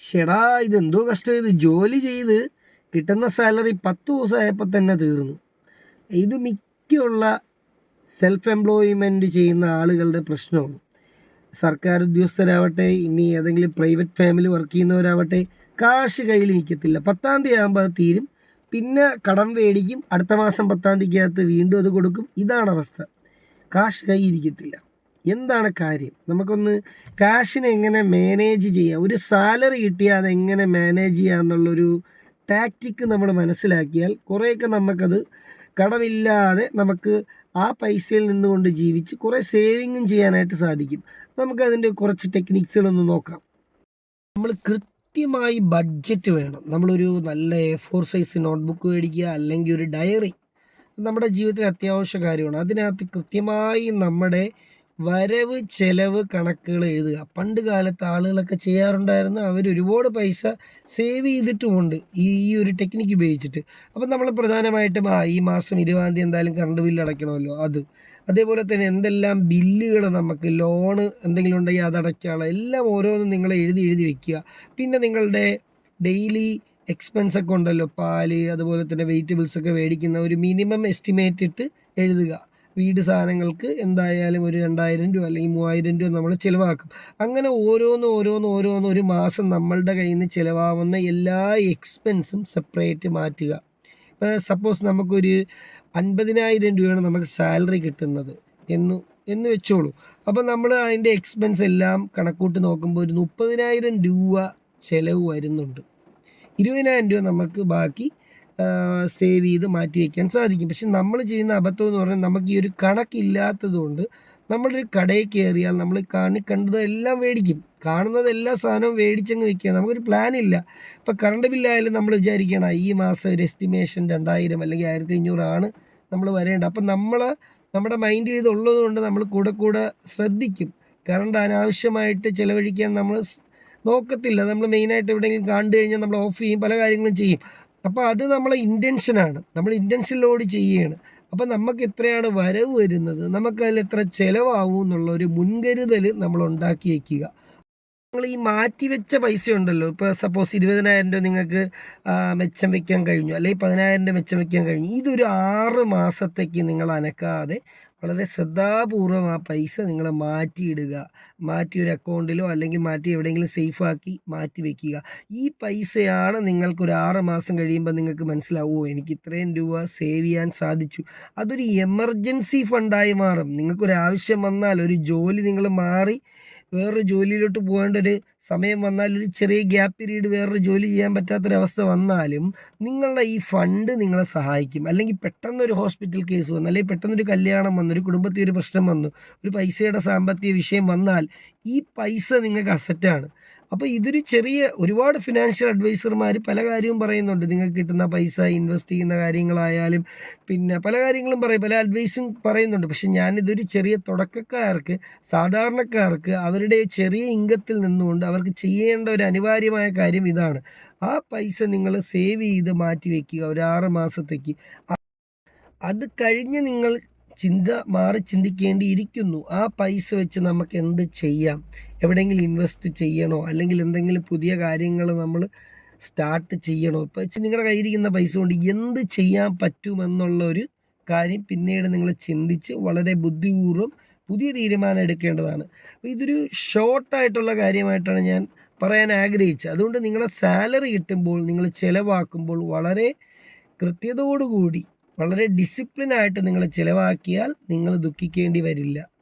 ഷെടാ ഇതെന്തോ കഷ്ടം. ഇത് ജോലി ചെയ്ത് കിട്ടുന്ന സാലറി പത്ത് ദിവസമായപ്പോൾ തന്നെ തീർന്നു. ഇത് മിക്കുള്ള സെൽഫ് എംപ്ലോയ്മെന്റ് ചെയ്യുന്ന ആളുകളുടെ പ്രശ്നമാണ്. സർക്കാർ ഉദ്യോഗസ്ഥരാവട്ടെ ഇനി ഏതെങ്കിലും പ്രൈവറ്റ് ഫാമിലി വർക്ക് ചെയ്യുന്നവരാവട്ടെ കാശ് കയ്യിൽ നിൽക്കത്തില്ല. പത്താം തീയതി ആകുമ്പോൾ അത് തീരും. പിന്നെ കടം മേടിക്കും. അടുത്ത മാസം പത്താം തീയതിക്കകത്ത് വീണ്ടും അത് കൊടുക്കും. ഇതാണ് അവസ്ഥ. കാശ് കയ്യിൽ ഇരിക്കത്തില്ല. എന്താണ് കാര്യം? നമുക്കൊന്ന് കാഷിനെ എങ്ങനെ മാനേജ് ചെയ്യാം? ഒരു സാലറി കിട്ടിയാൽ അതെങ്ങനെ മാനേജ് ചെയ്യുക എന്നുള്ളൊരു ടാക്റ്റിക്ക് നമ്മൾ മനസ്സിലാക്കിയാൽ കുറേയൊക്കെ നമുക്കത് കടമില്ലാതെ നമുക്ക് ആ പൈസയിൽ നിന്നുകൊണ്ട് ജീവിച്ച് കുറേ സേവിങ്ങും ചെയ്യാനായിട്ട് സാധിക്കും. നമുക്കതിന്റെ കുറച്ച് ടെക്നിക്സുകളൊന്ന് നോക്കാം. നമ്മൾ കൃത്യമായി ബഡ്ജറ്റ് വേണം. നമ്മളൊരു നല്ല എ ഫോർ സൈസ് നോട്ട്ബുക്ക് മേടിക്കുക അല്ലെങ്കിൽ ഒരു ഡയറി നമ്മുടെ ജീവിതത്തിൽ അത്യാവശ്യ കാര്യമാണ്. അതിനകത്ത് കൃത്യമായി നമ്മുടെ വരവ് ചെലവ് കണക്കുകൾ എഴുതുക. പണ്ട് കാലത്ത് ആളുകളൊക്കെ ചെയ്യാറുണ്ടായിരുന്നു അവർ ഒരുപാട് പൈസ സേവ് ചെയ്തിട്ടുമുണ്ട് ഈ ഈ ഒരു ടെക്നിക്ക് ഉപയോഗിച്ചിട്ട്. അപ്പം നമ്മൾ പ്രധാനമായിട്ടും ആ ഈ മാസം ഇരുപതാം തീയതി എന്തായാലും കറണ്ട് ബില്ല് അടയ്ക്കണമല്ലോ അത്. അതേപോലെ തന്നെ എന്തെല്ലാം ബില്ലുകൾ നമുക്ക് ലോണ് എന്തെങ്കിലും ഉണ്ടെങ്കിൽ അത് അടയ്ക്കാനുള്ള എല്ലാം ഓരോന്നും നിങ്ങൾ എഴുതി എഴുതി വെക്കുക. പിന്നെ നിങ്ങളുടെ ഡെയിലി എക്സ്പെൻസ് ഒക്കെ ഉണ്ടല്ലോ പാൽ അതുപോലെ തന്നെ വെജിറ്റബിൾസ് ഒക്കെ മേടിക്കുന്ന ഒരു മിനിമം എസ്റ്റിമേറ്റ് ഇട്ട് എഴുതുക. വീട് സാധനങ്ങൾക്ക് എന്തായാലും ഒരു രണ്ടായിരം രൂപ അല്ലെങ്കിൽ മൂവായിരം രൂപ നമ്മൾ ചിലവാക്കും. അങ്ങനെ ഓരോന്ന് ഓരോന്ന് ഓരോന്ന് ഒരു മാസം നമ്മളുടെ കയ്യിൽ നിന്ന് ചിലവാകുന്ന എല്ലാ എക്സ്പെൻസും സെപ്പറേറ്റ് മാറ്റുക. ഇപ്പോൾ സപ്പോസ് നമുക്കൊരു അൻപതിനായിരം രൂപയാണ് നമുക്ക് സാലറി കിട്ടുന്നത് എന്ന് എന്ന് വെച്ചോളൂ. അപ്പോൾ നമ്മൾ അതിന്റെ എക്സ്പെൻസ് എല്ലാം കണക്കൂട്ടി നോക്കുമ്പോൾ ഒരു മുപ്പതിനായിരം രൂപ ചിലവ് വരുന്നുണ്ട്. ഇരുപതിനായിരം രൂപ നമുക്ക് ബാക്കി സേവ് ചെയ്ത് മാറ്റി വയ്ക്കാൻ സാധിക്കും. പക്ഷെ നമ്മൾ ചെയ്യുന്ന അബദ്ധം എന്ന് പറഞ്ഞാൽ നമുക്ക് ഈ ഒരു കണക്കില്ലാത്തതുകൊണ്ട് നമ്മളൊരു കടയിൽ കയറിയാൽ നമ്മൾ കാണി കണ്ടതെല്ലാം മേടിക്കും. കാണുന്നത് എല്ലാ സാധനവും മേടിച്ചങ്ങ് വെക്കുക. നമുക്കൊരു പ്ലാൻ ഇല്ല. ഇപ്പോൾ കറണ്ട് ബില്ലായാലും നമ്മൾ വിചാരിക്കണം ഈ മാസം ഒരു എസ്റ്റിമേഷൻ രണ്ടായിരം അല്ലെങ്കിൽ ആയിരത്തി അഞ്ഞൂറാണ് നമ്മൾ വരേണ്ടത്. അപ്പം നമ്മൾ നമ്മുടെ മൈൻഡിൽ ഇത് ഉള്ളതുകൊണ്ട് നമ്മൾ കൂടെ കൂടെ ശ്രദ്ധിക്കും. കറണ്ട് അനാവശ്യമായിട്ട് ചിലവഴിക്കാൻ നമ്മൾ നോക്കത്തില്ല. നമ്മൾ മെയിനായിട്ട് എവിടെയെങ്കിലും കണ്ടു കഴിഞ്ഞാൽ നമ്മൾ ഓഫ് ചെയ്യും പല കാര്യങ്ങളും ചെയ്യും. അപ്പോൾ അത് നമ്മളെ ഇന്റൻഷനാണ് നമ്മൾ ഇന്റൻഷനിലോട് ചെയ്യുകയാണ് അപ്പോൾ നമുക്ക് എത്രയാണ് വരവ് വരുന്നത്? നമുക്കതിൽ എത്ര ചിലവാകും എന്നുള്ള ഒരു മുൻകരുതൽ നമ്മൾ ഉണ്ടാക്കി വയ്ക്കുക നിങ്ങൾ ഈ മാറ്റി വെച്ച പൈസ ഉണ്ടല്ലോ ഇപ്പോൾ സപ്പോസ് ഇരുപതിനായിരം രൂപ നിങ്ങൾക്ക് മെച്ചം വെക്കാൻ കഴിഞ്ഞു. അല്ലെങ്കിൽ പതിനായിരം രൂപ മെച്ചം വെക്കാൻ കഴിഞ്ഞു. ഇതൊരു ആറ് മാസത്തേക്ക് നിങ്ങൾ അനക്കാതെ വളരെ ശ്രദ്ധാപൂർവം ആ പൈസ നിങ്ങൾ മാറ്റിയിടുക. മാറ്റി ഒരു അക്കൗണ്ടിലോ അല്ലെങ്കിൽ മാറ്റി എവിടെയെങ്കിലും സേഫാക്കി മാറ്റി വെക്കുക. ഈ പൈസയാണ് നിങ്ങൾക്കൊരു ആറ് മാസം കഴിയുമ്പോൾ നിങ്ങൾക്ക് മനസ്സിലാവുമോ? എനിക്ക് ഇത്രയും രൂപ സേവ് ചെയ്യാൻ സാധിച്ചു. അതൊരു എമർജൻസി ഫണ്ടായി മാറും. നിങ്ങൾക്കൊരു ആവശ്യം വന്നാൽ ഒരു ജോലി നിങ്ങൾ മാറി വേറൊരു ജോലിയിലോട്ട് പോകേണ്ട ഒരു സമയം വന്നാൽ ഒരു ചെറിയ ഗ്യാപ്പ് പീരീഡ് വേറൊരു ജോലി ചെയ്യാൻ പറ്റാത്തൊരവസ്ഥ വന്നാലും നിങ്ങളുടെ ഈ ഫണ്ട് നിങ്ങളെ സഹായിക്കും. അല്ലെങ്കിൽ പെട്ടെന്നൊരു ഹോസ്പിറ്റൽ കേസ് വന്നു അല്ലെങ്കിൽ പെട്ടെന്നൊരു കല്യാണം വന്നു ഒരു കുടുംബത്തിൽ ഒരു പ്രശ്നം വന്നു ഒരു പൈസയുടെ സാമ്പത്തിക വിഷയം വന്നാൽ ഈ പൈസ നിങ്ങൾക്ക് അസറ്റാണ് അപ്പോൾ ഇതൊരു ചെറിയ ഒരുപാട് ഫിനാൻഷ്യൽ അഡ്വൈസർമാർ പല കാര്യവും പറയുന്നുണ്ട്. നിങ്ങൾക്ക് കിട്ടുന്ന പൈസ ഇൻവെസ്റ്റ് ചെയ്യുന്ന കാര്യങ്ങളായാലും പിന്നെ പല കാര്യങ്ങളും പറയും. പല അഡ്വൈസും പറയുന്നുണ്ട്. പക്ഷെ ഞാനിതൊരു ചെറിയ തുടക്കക്കാർക്ക് സാധാരണക്കാർക്ക് അവരുടെ ചെറിയ ഇംഗത്തിൽ നിന്നുകൊണ്ട് അവർക്ക് ചെയ്യേണ്ട ഒരു അനിവാര്യമായ കാര്യം ഇതാണ്. ആ പൈസ നിങ്ങൾ സേവ് ചെയ്ത് മാറ്റി വയ്ക്കുക ഒരു ആറ് മാസത്തേക്ക്. അത് കഴിഞ്ഞ് നിങ്ങൾ ചിന്ത മാറി ചിന്തിക്കേണ്ടിയിരിക്കുന്നു. ആ പൈസ വെച്ച് നമുക്ക് എന്ത് ചെയ്യാം? എവിടെയെങ്കിലും ഇൻവെസ്റ്റ് ചെയ്യണോ? അല്ലെങ്കിൽ എന്തെങ്കിലും പുതിയ കാര്യങ്ങൾ നമ്മൾ സ്റ്റാർട്ട് ചെയ്യണോ? ഇപ്പോൾ വെച്ച് നിങ്ങളുടെ കയ്യിരിക്കുന്ന പൈസ കൊണ്ട് എന്ത് ചെയ്യാൻ പറ്റുമെന്നുള്ള ഒരു കാര്യം പിന്നീട് നിങ്ങൾ ചിന്തിച്ച് വളരെ ബുദ്ധിപൂർവം പുതിയ തീരുമാനം എടുക്കേണ്ടതാണ്. അപ്പോൾ ഇതൊരു ഷോർട്ടായിട്ടുള്ള കാര്യമായിട്ടാണ് ഞാൻ പറയാൻ ആഗ്രഹിച്ചത്. അതുകൊണ്ട് നിങ്ങളുടെ സാലറി കിട്ടുമ്പോൾ നിങ്ങൾ ചിലവാക്കുമ്പോൾ വളരെ കൃത്യതയോടുകൂടി വളരെ ഡിസിപ്ലിനായിട്ട് നിങ്ങൾ ചിലവാക്കിയാൽ നിങ്ങൾ ദുഃഖിക്കേണ്ടി വരില്ല.